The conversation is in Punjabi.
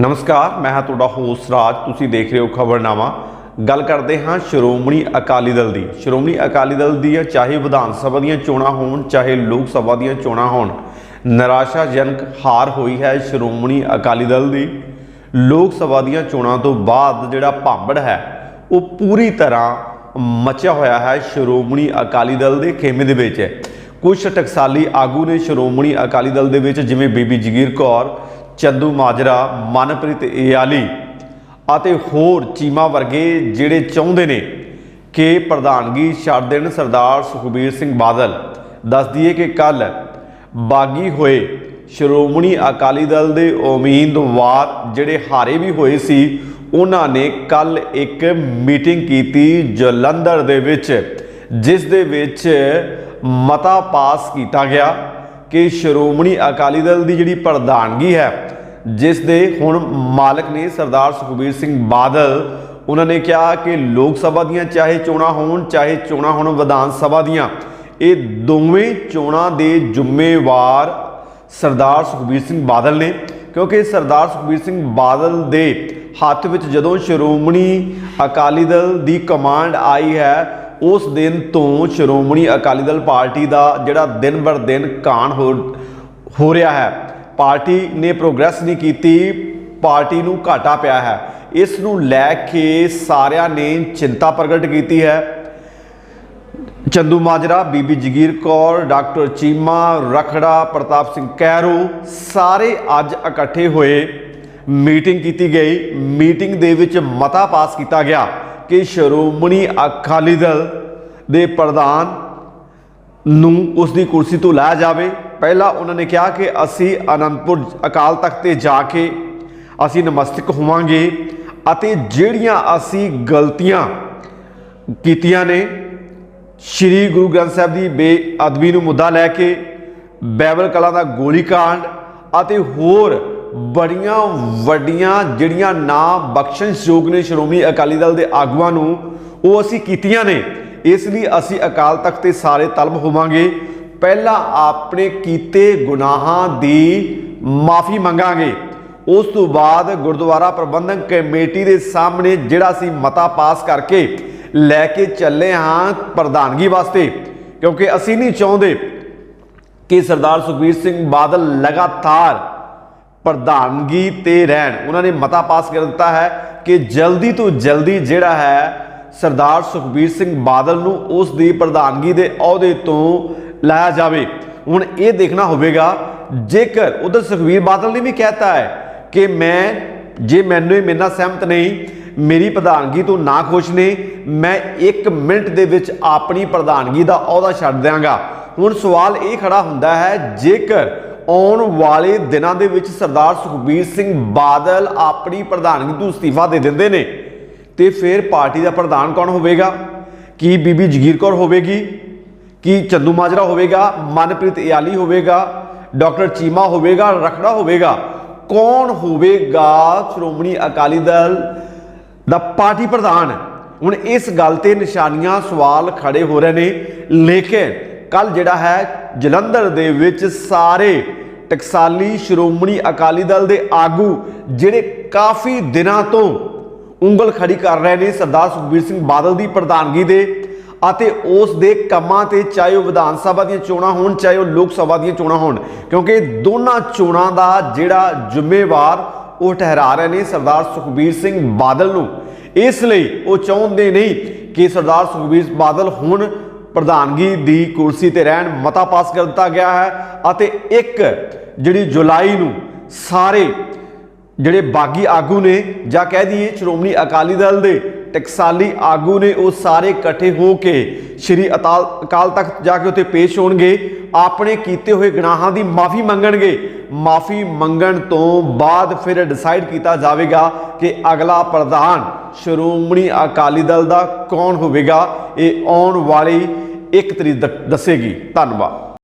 ਨਮਸਕਾਰ, ਮੈਂ ਹਾਂ ਤੁਹਾਡਾ ਹੋਸਟ ਰਾਜ। ਤੁਸੀਂ ਦੇਖ ਰਹੇ ਹੋ ਖਬਰਨਾਮਾ। ਗੱਲ ਕਰਦੇ ਹਾਂ ਸ਼੍ਰੋਮਣੀ ਅਕਾਲੀ ਦਲ ਦੀ। ਸ਼੍ਰੋਮਣੀ ਅਕਾਲੀ ਦਲ ਦੀਆਂ ਚਾਹੇ ਵਿਧਾਨ ਸਭਾ ਦੀਆਂ ਚੋਣਾਂ ਹੋਣ, ਚਾਹੇ ਲੋਕ ਸਭਾ ਦੀਆਂ ਚੋਣਾਂ ਹੋਣ। ਨਿਰਾਸ਼ਾਜਨਕ ਹਾਰ ਹੋਈ ਹੈ ਸ਼੍ਰੋਮਣੀ ਅਕਾਲੀ ਦਲ ਦੀ। ਲੋਕ ਸਭਾ ਦੀਆਂ ਚੋਣਾਂ ਤੋਂ ਬਾਅਦ ਜਿਹੜਾ ਭਾਂਬੜ ਹੈ, ਉਹ ਪੂਰੀ ਤਰ੍ਹਾਂ ਮਚਿਆ ਹੋਇਆ ਹੈ ਸ਼੍ਰੋਮਣੀ ਅਕਾਲੀ ਦਲ ਦੇ ਖੇਮੇ ਦੇ ਵਿੱਚ। ਕੁਝ ਟਕਸਾਲੀ ਆਗੂ ਨੇ ਸ਼੍ਰੋਮਣੀ ਅਕਾਲੀ ਦਲ ਦੇ ਵਿੱਚ, ਜਿਵੇਂ ਬੀਬੀ ਜਗੀਰ ਕੌਰ ਚੰਦੂ ਮਾਜਰਾ, ਮਨਪ੍ਰੀਤ ਏਆਲੀ ਅਤੇ ਹੋਰ ਚੀਮਾ ਵਰਗੇ ਜਿਹੜੇ ਚਾਹੁੰਦੇ ਨੇ ਕਿ ਪ੍ਰਧਾਨਗੀ ਛੱਡ ਦੇਣ ਸਰਦਾਰ ਸੁਖਬੀਰ ਸਿੰਘ ਬਾਦਲ। ਦੱਸ ਦਈਏ ਕਿ ਕੱਲ ਬਾਗੀ ਹੋਏ ਸ਼੍ਰੋਮਣੀ ਅਕਾਲੀ ਦਲ ਦੇ ਉਮੀਦਵਾਰ ਜਿਹੜੇ ਹਾਰੇ ਵੀ ਹੋਏ ਸੀ, ਉਹਨਾਂ ਨੇ ਕੱਲ ਇੱਕ ਮੀਟਿੰਗ ਕੀਤੀ ਜਲੰਧਰ ਦੇ ਵਿੱਚ, ਜਿਸ ਦੇ ਵਿੱਚ ਮਤਾ ਪਾਸ ਕੀਤਾ ਗਿਆ। ਕਿ ਸ਼੍ਰੋਮਣੀ ਅਕਾਲੀ ਦਲ ਦੀ ਜਿਹੜੀ ਪ੍ਰਧਾਨਗੀ ਹੈ, ਜਿਸ ਦੇ ਹੁਣ ਮਾਲਕ ਨੇ ਸਰਦਾਰ ਸੁਖਬੀਰ ਸਿੰਘ ਬਾਦਲ, ਉਹਨਾਂ ਨੇ ਕਿਹਾ ਕਿ ਲੋਕ ਸਭਾ ਦੀਆਂ ਚਾਹੇ ਚੋਣਾਂ ਹੋਣ, ਚਾਹੇ ਚੋਣਾਂ ਹੋਣ ਵਿਧਾਨ ਸਭਾ ਦੀਆਂ, ਇਹ ਦੋਵੇਂ ਚੋਣਾਂ ਦੇ ਜ਼ਿੰਮੇਵਾਰ ਸਰਦਾਰ ਸੁਖਬੀਰ ਸਿੰਘ ਬਾਦਲ ਨੇ, ਕਿਉਂਕਿ ਸਰਦਾਰ ਸੁਖਬੀਰ ਸਿੰਘ ਬਾਦਲ ਦੇ ਹੱਥ ਵਿੱਚ ਜਦੋਂ ਸ਼੍ਰੋਮਣੀ ਅਕਾਲੀ ਦਲ ਦੀ ਕਮਾਂਡ ਆਈ ਹੈ ਉਸ ਦਿਨ ਤੋਂ ਸ਼੍ਰੋਮਣੀ ਅਕਾਲੀ ਦਲ ਪਾਰਟੀ ਦਾ ਜਿਹੜਾ ਦਿਨ ਬਰ ਦਿਨ ਕਾਣ ਹੋ ਹੋ ਰਿਹਾ ਹੈ। ਪਾਰਟੀ ਨੇ ਪ੍ਰੋਗਰੈਸ ਨਹੀਂ ਕੀਤੀ, ਪਾਰਟੀ ਨੂੰ ਘਾਟਾ ਪਿਆ ਹੈ। ਇਸ ਨੂੰ ਲੈ ਕੇ ਸਾਰਿਆਂ ਨੇ ਚਿੰਤਾ ਪ੍ਰਗਟ ਕੀਤੀ ਹੈ। ਚੰਦੂ ਮਾਜਰਾ, ਬੀਬੀ ਜਗੀਰ ਕੌਰ, ਡਾਕਟਰ ਚੀਮਾ, ਰਖੜਾ, ਪ੍ਰਤਾਪ ਸਿੰਘ ਕੈਰੋ ਸਾਰੇ ਅੱਜ ਇਕੱਠੇ ਹੋਏ ਮੀਟਿੰਗ ਕੀਤੀ ਗਈ। ਮੀਟਿੰਗ ਦੇ ਵਿੱਚ ਮਤਾ ਪਾਸ ਕੀਤਾ ਗਿਆ। ਕਿ ਸ਼੍ਰੋਮਣੀ ਅਕਾਲੀ ਦਲ ਦੇ ਪ੍ਰਧਾਨ ਨੂੰ ਉਸ ਦੀ ਕੁਰਸੀ ਤੋਂ ਲਾਇਆ ਜਾਵੇ। ਪਹਿਲਾਂ ਉਹਨਾਂ ਨੇ ਕਿਹਾ ਕਿ ਅਸੀਂ ਅਨੰਦਪੁਰ ਅਕਾਲ ਤਖਤ ਤੇ ਜਾ ਕੇ ਅਸੀਂ ਨਮਸਤਕ ਹੋਵਾਂਗੇ ਅਤੇ ਜਿਹੜੀਆਂ ਅਸੀਂ ਗਲਤੀਆਂ ਕੀਤੀਆਂ ਨੇ, ਸ਼੍ਰੀ ਗੁਰੂ ਗ੍ਰੰਥ ਸਾਹਿਬ ਦੀ ਬੇਅਦਬੀ ਨੂੰ ਮੁੱਦਾ ਲੈ ਕੇ ਬਾਈਬਲ ਕਲਾ ਦਾ ਗੋਲੀकांड ਅਤੇ ਹੋਰ ਬੜੀਆਂ ਵੱਡੀਆਂ ਜਿਹੜੀਆਂ ਨਾ ਬਖਸ਼ਣਯੋਗ ਨੇ ਸ਼੍ਰੋਮਣੀ ਅਕਾਲੀ ਦਲ ਦੇ ਆਗੂਆਂ ਨੂੰ, ਉਹ ਅਸੀਂ ਕੀਤੀਆਂ ਨੇ। ਇਸ ਲਈ ਅਸੀਂ ਅਕਾਲ ਤਖਤ ਤੇ ਸਾਰੇ ਤਲਬ ਹੋਵਾਂਗੇ। ਪਹਿਲਾਂ ਆਪਣੇ ਕੀਤੇ ਗੁਨਾਹਾਂ ਦੀ ਮਾਫੀ ਮੰਗਾਂਗੇ। ਉਸ ਤੋਂ ਬਾਅਦ ਗੁਰਦੁਆਰਾ ਪ੍ਰਬੰਧਕ ਕਮੇਟੀ ਦੇ ਸਾਹਮਣੇ ਜਿਹੜਾ ਅਸੀਂ ਮਤਾ ਪਾਸ ਕਰਕੇ ਲੈ ਕੇ ਚੱਲੇ ਹਾਂ ਪ੍ਰਧਾਨਗੀ ਵਾਸਤੇ। ਕਿਉਂਕਿ ਅਸੀਂ ਨਹੀਂ ਚਾਹੁੰਦੇ ਕਿ ਸਰਦਾਰ ਸੁਖਬੀਰ ਸਿੰਘ ਬਾਦਲ ਲਗਾਤਾਰ ਪ੍ਰਧਾਨਗੀ ਤੇ ਰਹਿਣ। ਉਹਨਾਂ ਨੇ ਮਤਾ ਪਾਸ ਕਰ ਦਿੱਤਾ ਹੈ ਕਿ ਜਲਦੀ ਤੋਂ ਜਲਦੀ ਜਿਹੜਾ ਹੈ ਸਰਦਾਰ ਸੁਖਬੀਰ ਸਿੰਘ ਬਾਦਲ ਨੂੰ ਉਸ ਦੀ ਪ੍ਰਧਾਨਗੀ ਦੇ ਅਹੁਦੇ ਤੋਂ ਲਾਇਆ ਜਾਵੇ। ਹੁਣ ਇਹ ਦੇਖਣਾ ਹੋਵੇਗਾ, ਜੇਕਰ ਉਧਰ ਸੁਖਬੀਰ ਬਾਦਲ ਨੇ ਵੀ ਕਹਿਤਾ ਹੈ ਕਿ ਮੈਂ, ਜੇ ਮੈਨੂੰ ਇਹ ਮੇਰੇ ਨਾਲ ਸਹਿਮਤ ਨਹੀਂ, ਮੇਰੀ ਪ੍ਰਧਾਨਗੀ ਤੋਂ ਨਾ ਖੁਸ਼ ਨੇ, ਮੈਂ 1 ਮਿੰਟ ਦੇ ਵਿੱਚ ਆਪਣੀ ਪ੍ਰਧਾਨਗੀ ਦਾ ਅਹੁਦਾ ਛੱਡ ਦਿਆਂਗਾ। ਹੁਣ ਸਵਾਲ ਇਹ ਖੜਾ ਹੁੰਦਾ ਹੈ, ਜੇਕਰ ਆਉਣ ਵਾਲੇ ਦਿਨਾਂ ਦੇ ਵਿੱਚ ਸਰਦਾਰ ਸੁਖਬੀਰ ਸਿੰਘ ਬਾਦਲ ਆਪਣੀ ਪ੍ਰਧਾਨਗੀ ਤੋਂ ਅਸਤੀਫਾ ਦੇ ਦਿੰਦੇ ਨੇ। ਤੇ ਫਿਰ ਪਾਰਟੀ ਦਾ ਪ੍ਰਧਾਨ ਕੌਣ ਹੋਵੇਗਾ? ਕੀ ਬੀਬੀ ਜਗੀਰ ਕੌਰ ਹੋਵੇਗੀ? ਕੀ ਚੰਦੂ ਮਾਜਰਾ ਹੋਵੇਗਾ? ਮਨਪ੍ਰੀਤ ਇਆਲੀ ਹੋਵੇਗਾ? ਡਾਕਟਰ ਚੀਮਾ ਹੋਵੇਗਾ? ਰਖੜਾ ਹੋਵੇਗਾ? ਕੌਣ ਹੋਵੇਗਾ ਸ਼੍ਰੋਮਣੀ ਅਕਾਲੀ ਦਲ ਦਾ ਪਾਰਟੀ ਪ੍ਰਧਾਨ? ਹੁਣ ਇਸ ਗੱਲ ਤੇ ਨਿਸ਼ਾਨੀਆਂ ਸਵਾਲ ਖੜੇ ਹੋ ਰਹੇ ਨੇ। ਲੇਕਿਨ ਕੱਲ ਜਿਹੜਾ ਹੈ ਜਲੰਧਰ ਦੇ ਵਿੱਚ ਸਾਰੇ ਟਕਸਾਲੀ ਸ਼੍ਰੋਮਣੀ ਅਕਾਲੀ ਦਲ ਦੇ ਆਗੂ ਜਿਹੜੇ ਕਾਫੀ ਦਿਨਾਂ ਤੋਂ ਉਂਗਲ ਖੜੀ ਕਰ ਰਹੇ ਨੇ ਸਰਦਾਰ ਸੁਖਬੀਰ ਸਿੰਘ ਬਾਦਲ ਦੀ ਪ੍ਰਧਾਨਗੀ ਦੇ ਅਤੇ ਉਸ ਦੇ ਕੰਮਾਂ ਤੇ ਚਾਹੇ ਉਹ ਵਿਧਾਨ ਸਭਾ ਦੀਆਂ ਚੋਣਾਂ ਹੋਣ, ਚਾਹੇ ਉਹ ਲੋਕ ਸਭਾ ਦੀਆਂ ਚੋਣਾਂ ਹੋਣ, ਕਿਉਂਕਿ ਦੋਨਾਂ ਚੋਣਾਂ ਦਾ ਜਿਹੜਾ ਜ਼ਿੰਮੇਵਾਰ ਉਹ ਠਹਿਰਾ ਰਹੇ ਨੇ ਸਰਦਾਰ ਸੁਖਬੀਰ ਸਿੰਘ ਬਾਦਲ ਨੂੰ। ਇਸ ਲਈ ਉਹ ਚਾਹੁੰਦੇ ਨਹੀਂ ਕਿ ਸਰਦਾਰ ਸੁਖਬੀਰ ਬਾਦਲ ਹੁਣ ਪ੍ਰਧਾਨਗੀ ਦੀ ਕੁਰਸੀ ਤੇ ਰਹਿਣ ਮਤਾ ਪਾਸ ਕਰ ਦਿੱਤਾ ਗਿਆ ਹੈ ਅਤੇ ਇੱਕ ਜਿਹੜੀ ਜੁਲਾਈ ਨੂੰ ਸਾਰੇ ਜਿਹੜੇ ਬਾਗੀ ਆਗੂ ਨੇ ਜਾਂ ਕਹਿ ਦਈਏ ਸ਼੍ਰੋਮਣੀ ਅਕਾਲੀ ਦਲ ਦੇ ਟਕਸਾਲੀ ਆਗੂ ਨੇ ਉਹ ਸਾਰੇ ਇਕੱਠੇ ਹੋ ਕੇ ਸ਼੍ਰੀ ਅਕਾਲ ਅਕਾਲ ਤਖਤ ਜਾ ਕੇ ਉੱਥੇ ਪੇਸ਼ ਹੋਣਗੇ। ਆਪਣੇ ਕੀਤੇ ਹੋਏ ਗੁਨਾਹਾਂ ਦੀ ਮਾਫੀ ਮੰਗਣਗੇ। ਮਾਫੀ ਮੰਗਣ ਤੋਂ ਬਾਅਦ ਫਿਰ ਡਿਸਾਈਡ ਕੀਤਾ ਜਾਵੇਗਾ ਕਿ ਅਗਲਾ ਪ੍ਰਧਾਨ ਸ਼੍ਰੋਮਣੀ ਅਕਾਲੀ ਦਲ ਦਾ ਕੌਣ ਹੋਵੇਗਾ। ਇਹ ਆਉਣ ਵਾਲੀ ਇੱਕ ਤਰੀਕ ਦੱਸੇਗੀ। ਧੰਨਵਾਦ।